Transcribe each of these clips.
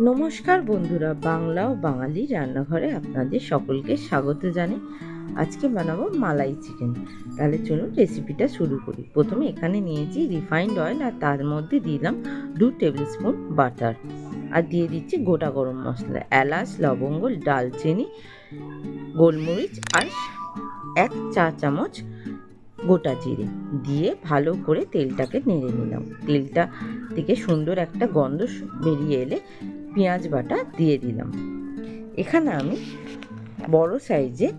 নমস্কার বন্ধুরা, বাংলা ও বাঙালি রান্নাঘরে আপনাদের সকলকে স্বাগত জানাই। আজকে বানাবো মালাই চিকেন। তাহলে চলুন রেসিপিটা শুরু করি। প্রথমে এখানে নিয়েছি রিফাইন্ড অয়েল আর তার মধ্যে দিলাম দু টেবিল স্পুন বাটার আর দিয়ে দিচ্ছি গোটা গরম মশলা, এলাচ, লবঙ্গ, ডালচিনি, গোলমরিচ আর এক চা চামচ গোটা জিরে দিয়ে ভালো করে তেলটাকে নেড়ে নিলাম। তেলটা থেকে সুন্দর একটা গন্ধ বেরিয়ে এলে পেঁয়াজ বাটা দিয়ে দিলাম। এখানে আমি বড় সাইজে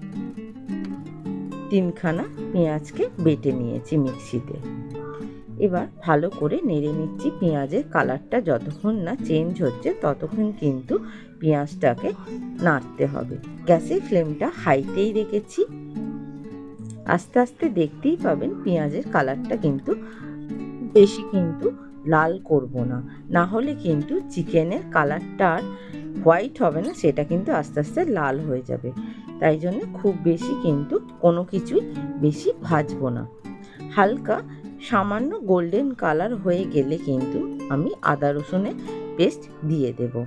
তিনখানা পেঁয়াজকে বেটে নিয়েছি মিক্সিতে। এবার ভালো করে নেড়ে নিচ্ছি পেঁয়াজের কালারটা। যতক্ষণ না চেঞ্জ হচ্ছে, ততক্ষণ কিন্তু পেঁয়াজটাকে নাড়তে হবে। গ্যাসের ফ্লেমটা হাইতেই রেখেছি। আস্তে আস্তে দেখতেই পাবেন পেঁয়াজের কালারটা কিন্তু বেশি কিন্তু লাল করব না। না হলে কিন্তু চিকেনের কালারটা আর হোয়াইট হবে না, সেটা কিন্তু আস্তে আস্তে লাল হয়ে যাবে। তাই জন্য খুব বেশি কিন্তু কোনো কিছুই বেশি ভাজবো না। হালকা সামান্য গোল্ডেন কালার হয়ে গেলে কিন্তু আমি আদা রসুনের পেস্ট দিয়ে দেব।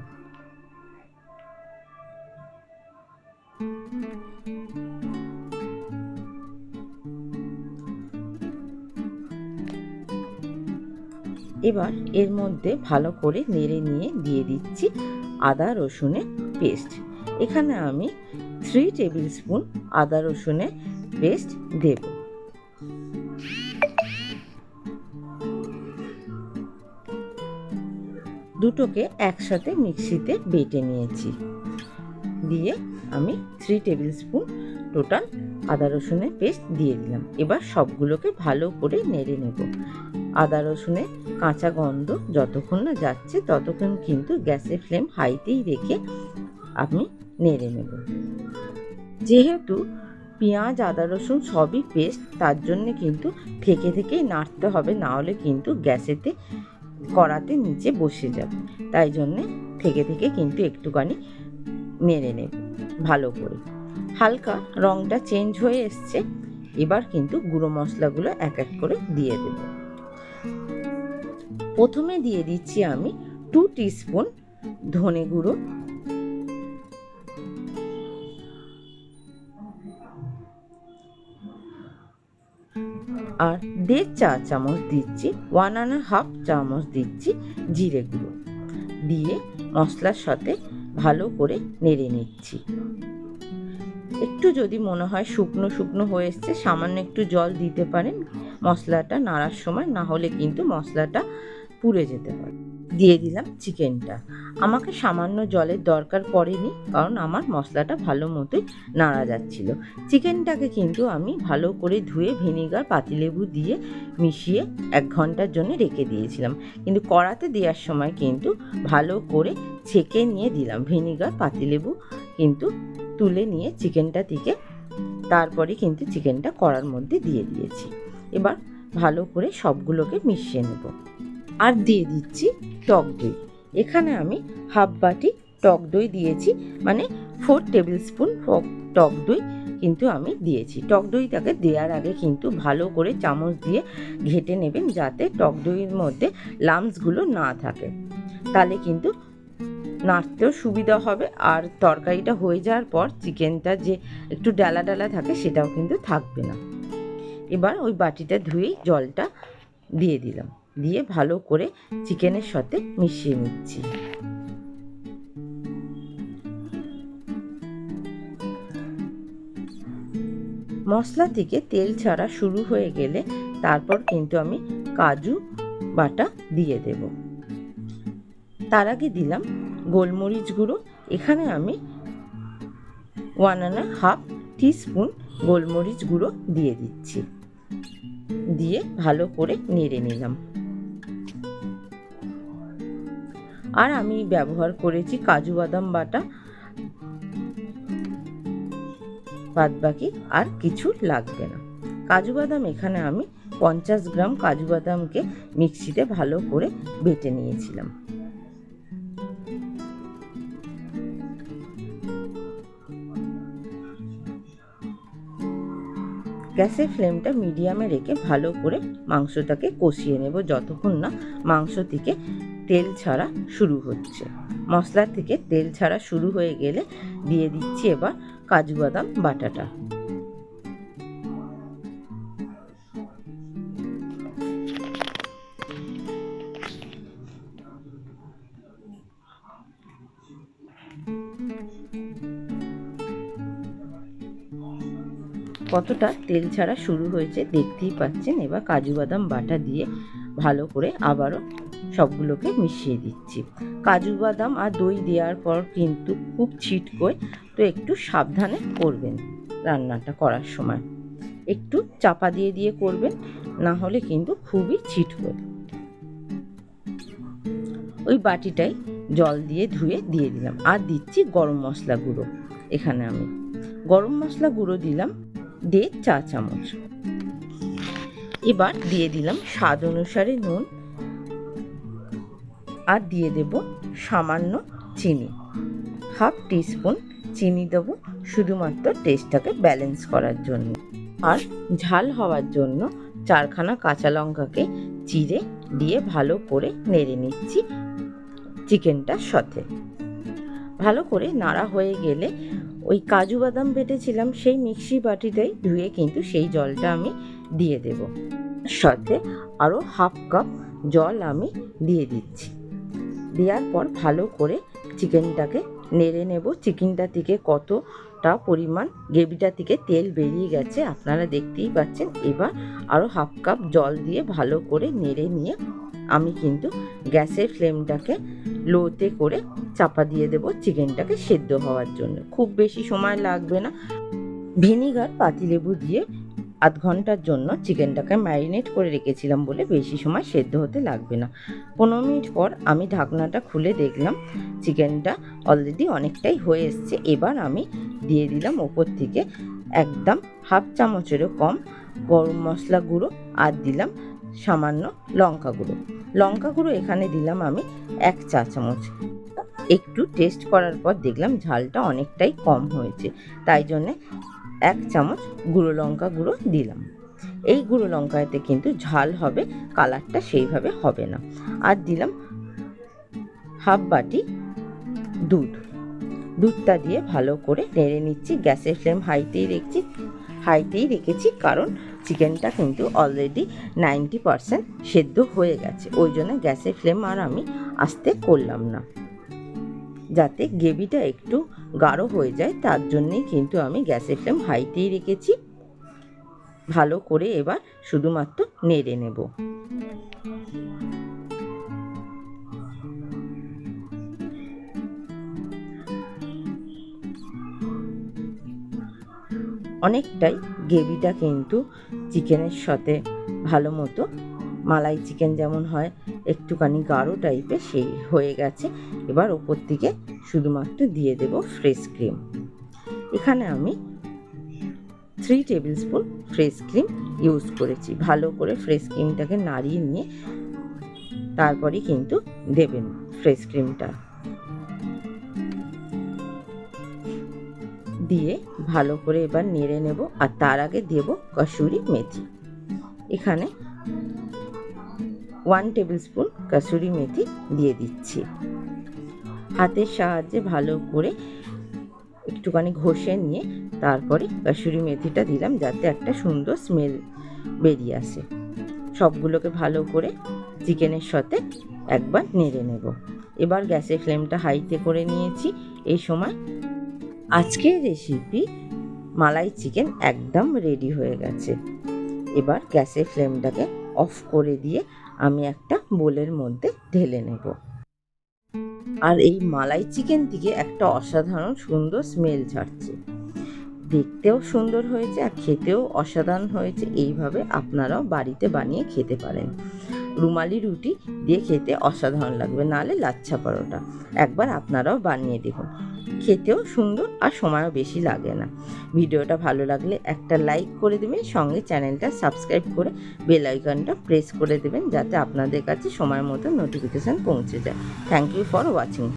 এবার এর মধ্যে ভালো করে নেড়ে নিয়ে দিয়ে দিচ্ছি আদা রসুনের পেস্ট। এখানে আমি থ্রি টেবিল স্পুন আদা রসুনের পেস্ট দেব। দুটোকে একসাথে মিক্সিতে বেটে নিয়েছি। দিয়ে আমি থ্রি টেবিল স্পুন টোটাল আদা রসুনের পেস্ট দিয়ে দিলাম। এবার সবগুলোকে ভালো করে নেড়ে নেব। আদা রসুনের কাঁচা গন্ধ যতক্ষণ না যাচ্ছে ততক্ষণ কিন্তু গ্যাসের ফ্লেম হাইতেই রেখে আমি নেড়ে নেব যেহেতু পেঁয়াজ, আদা রসুন সবই পেস্ট তার জন্যে কিন্তু থেকে থেকেই নাড়তে হবে, না হলে কিন্তু গ্যাসেতে কড়াতে নিচে বসে যাবে। তাই জন্যে থেকে থেকে কিন্তু একটুখানি নেড়ে নেব ভালো করে। হালকা রঙটা চেঞ্জ হয়ে এসছে, এবার কিন্তু গুঁড়ো মশলাগুলো এক এক করে দিয়ে দেব। প্রথমে দিয়ে দিচ্ছি আমি টু টিস্পুন ধনে গুঁড়ো। আর দেড় চা চামচ দিচ্ছি ওয়ান অ্যান্ড হাফ চামচ দিচ্ছি জিরে গুঁড়ো। দিয়ে মশলার সাথে ভালো করে নেড়ে নিচ্ছি। একটু যদি মনে হয় শুকনো শুকনো হয়ে এসছে, সামান্য একটু জল দিতে পারেন মশলাটা নাড়ার সময়, না হলে কিন্তু মশলাটা পুড়ে যেতে পারে। দিয়ে দিলাম চিকেনটা। আমাকে সামান্য জলের দরকার পড়েনি, কারণ আমার মশলাটা ভালো মতোই নাড়া যাচ্ছিল। চিকেনটাকে কিন্তু আমি ভালো করে ধুয়ে ভিনিগার, পাতিলেবু দিয়ে মিশিয়ে এক ঘণ্টার জন্য রেখে দিয়েছিলাম। কিন্তু কড়াতে দেওয়ার সময় কিন্তু ভালো করে ছেঁকে নিয়ে দিলাম ভিনিগার, পাতিলেবু কিন্তু তুলে নিয়ে চিকেনটা থেকে। তারপরে কিন্তু চিকেনটা কড়ার মধ্যে দিয়ে দিয়েছি। এবার ভালো করে সবগুলোকে মিশিয়ে নেব। আর দিয়ে দিচ্ছি টক দই। এখানে আমি হাফ বাটি টক দই দিয়েছি মানে ফোর টেবিল স্পুন টক দই কিন্তু আমি দিয়েছি। টক দইটাকে দেওয়ার আগে কিন্তু ভালো করে চামচ দিয়ে ঘেটে নেবেন যাতে টক দইয়ের মধ্যে লামসগুলো না থাকে। তাহলে কিন্তু নাড়তেও সুবিধা হবে আর তরকারিটা হয়ে যাওয়ার পর চিকেনটা যে একটু ডালা ডালা থাকে সেটাও কিন্তু থাকবে না। এবার ওই বাটিটা ধুয়েই জলটা দিয়ে দিলাম। দিয়ে ভালো করে চিকেনের সাথে মিশিয়ে নিচ্ছি। মশলা থেকে তেল ছাড়া শুরু হয়ে গেলে তারপর কিন্তু আমি কাজু বাটা দিয়ে দেব। তার আগে দিলাম গোলমরিচ গুঁড়ো। এখানে আমি ওয়ান অ্যান্ড হাফ টিস্পুন গোলমরিচ গুঁড়ো দিয়ে দিচ্ছি। দিয়ে ভালো করে নেড়ে নিলাম। আর আমি ব্যবহার করেছি কাজু বাদাম বাটা, বাদ বাকি আর কিছু লাগবে না। কাজু বাদাম এখানে আমি পঞ্চাশ গ্রাম কাজু বাদামকে মিক্সিতে ভালো করে বেটে নিয়েছিলাম। গ্যাসের ফ্লেমটা মিডিয়ামে রেখে ভালো করে মাংসটাকে কষিয়ে নেব, যতক্ষণ না মাংস থেকে তেল ছাড়া শুরু হচ্ছে। মশলা থেকে তেল ছাড়া শুরু হয়ে গেলে দিয়ে দিচ্ছি এবার কাজু বাদাম বাটাটা। কতটা তেল ছাড়া শুরু হয়েছে দেখতেই পাচ্ছেন, এবার কাজু বাদাম বাটা দিয়ে ভালো করে আবারও সবগুলোকে মিশিয়ে দিচ্ছি। কাজু বাদাম আর দই দেওয়ার পর কিন্তু খুব ছিটকোয়, তো একটু সাবধানে করবেন রান্নাটা করার সময়। একটু চাপা দিয়ে দিয়ে করবেন, না হলে কিন্তু খুবই ছিটকোয়। ওই বাটিটাই জল দিয়ে ধুয়ে দিয়ে দিলাম। আর দিচ্ছি গরম মশলা গুঁড়ো এখানে আমি। গরম মশলা গুঁড়ো দিলাম দেড় চা চামচ। এবার দিয়ে দিলাম স্বাদ অনুসারে নুন। আর দিয়ে দেব সামান্য চিনি। হাফ টিস্পুন চিনি দেবো শুধুমাত্র টেস্টটাকে ব্যালেন্স করার জন্য। আর ঝাল হওয়ার জন্য চারখানা কাঁচা লঙ্কাকে চিড়ে দিয়ে ভালো করে নেড়ে নিচ্ছি চিকেনটার সাথে। ভালো করে নাড়া হয়ে গেলে ওই কাজু বাদাম বেটেছিলাম সেই মিক্সি বাটিটাই ধুয়ে কিন্তু সেই জলটা আমি দিয়ে দেব। সাথে আরও হাফ কাপ জল আমি দিয়ে দিচ্ছি। দেওয়ার পর ভালো করে চিকেনটাকে নেড়ে নেব। চিকেনটা থেকে কতটা পরিমাণ গ্রেভিটা থেকে তেল বেরিয়ে গেছে আপনারা দেখতেই পাচ্ছেন। এবার আরও হাফ কাপ জল দিয়ে ভালো করে নেড়ে নিয়ে আমি কিন্তু গ্যাসের ফ্লেমটাকে লোতে করে চাপা দিয়ে দেব চিকেনটাকে সেদ্ধ হওয়ার জন্য। খুব বেশি সময় লাগবে না। ভিনিগার, পাতিলেবু দিয়ে আধ ঘণ্টার জন্য চিকেনটাকে ম্যারিনেট করে রেখেছিলাম বলে বেশি সময় সেদ্ধ হতে লাগবে না। পনেরো মিনিট পর আমি ঢাকনাটা খুলে দেখলাম চিকেনটা অলরেডি অনেকটাই হয়ে এসছে। এবার আমি দিয়ে দিলাম ওপর থেকে একদম হাফ চামচেরও কম গরম মশলা গুঁড়ো আর দিলাম সামান্য লঙ্কা গুঁড়ো। লঙ্কা গুঁড়ো এখানে দিলাম আমি এক চা চামচ। একটু টেস্ট করার পর দেখলাম ঝালটা অনেকটাই কম হয়েছে। তাই জন্যে এক চামচ গুঁড়ো লঙ্কা গুঁড়ো দিলাম। এই গুঁড়ো লঙ্কাতে কিন্তু ঝাল হবে, কালারটা সেইভাবে হবে না। আর দিলাম হাফ বাটি দুধ। দুধটা দিয়ে ভালো করে নেড়ে নিচ্ছি, গ্যাসের ফ্লেম হাইতেই রেখেছি হাইতেই রেখেছি, কারণ চিকেনটা কিন্তু অলরেডি নাইনটি পারসেন্ট সেদ্ধ হয়ে গেছে। ওই জন্য গ্যাসের ফ্লেম আর আমি আস্তে করলাম না। যাতে গ্রেভিটা একটু গাঢ় হয়ে যায়, তার জন্যেই কিন্তু আমি গ্যাসের ফ্লেম হাইতেই রেখেছি। ভালো করে এবার শুধুমাত্র নেড়ে নেব। অনেকটাই গ্রেভিটা কিন্তু চিকেনের সাথে ভালো মতো, মালাই চিকেন যেমন হয় একটুখানি গাঢ় টাইপের সেই হয়ে গেছে। এবার ওপর দিকে শুধুমাত্র দিয়ে দেব ফ্রেশ ক্রিম এখানে আমি three tablespoon fresh cream use করেছি। ভালো করে ফ্রেশ ক্রিমটাকে নাড়িয়ে নিয়ে তারপরে কিন্তু দেবেন ফ্রেশ ক্রিমটা দিয়ে ভালো করে এবার নেড়ে নেব আর তার আগে দেব কসুরি মেথি। এখানে ওয়ান টেবিল স্পুন কাসুরি মেথি দিয়ে দিচ্ছি। হাতের সাহায্যে ভালো করে একটুখানি ঘষে নিয়ে তারপরে কাসুরি মেথিটা দিলাম যাতে একটা সুন্দর স্মেল বেরিয়ে আসে। সবগুলোকে ভালো করে চিকেনের সাথে একবার নেড়ে নেব। এবার গ্যাসের ফ্লেমটা হাইতে করে নিয়েছি। এই সময় আজকের রেসিপি মালাই চিকেন একদম রেডি হয়ে গেছে। এবার গ্যাসের ফ্লেমটাকে অফ করে দিয়ে আমি একটা বোলের মধ্যে ঢেলে নেব। আর এই মালাই চিকেন থেকে একটা অসাধারণ সুন্দর স্মেল ছাড়ছে দেখতেও সুন্দর হয়েছে আর খেতেও অসাধারণ হয়েছে। এইভাবে আপনারাও বাড়িতে বানিয়ে খেতে পারেন। রুমালি রুটি দিয়ে খেতে অসাধারণ লাগবে নাহলে লাচ্ছা পরোটা। একবার আপনারাও বানিয়ে দেখুন। খেতেও সুন্দর আর সময়ও বেশি লাগে না। ভিডিওটা ভালো লাগলে একটা লাইক করে দেবেন, সঙ্গে চ্যানেলটা সাবস্ক্রাইব করে বেল আইকনটা প্রেস করে দেবেন, যাতে আপনাদের কাছে সময় মতো নোটিফিকেশান পৌঁছে যায়। Thank you for watching.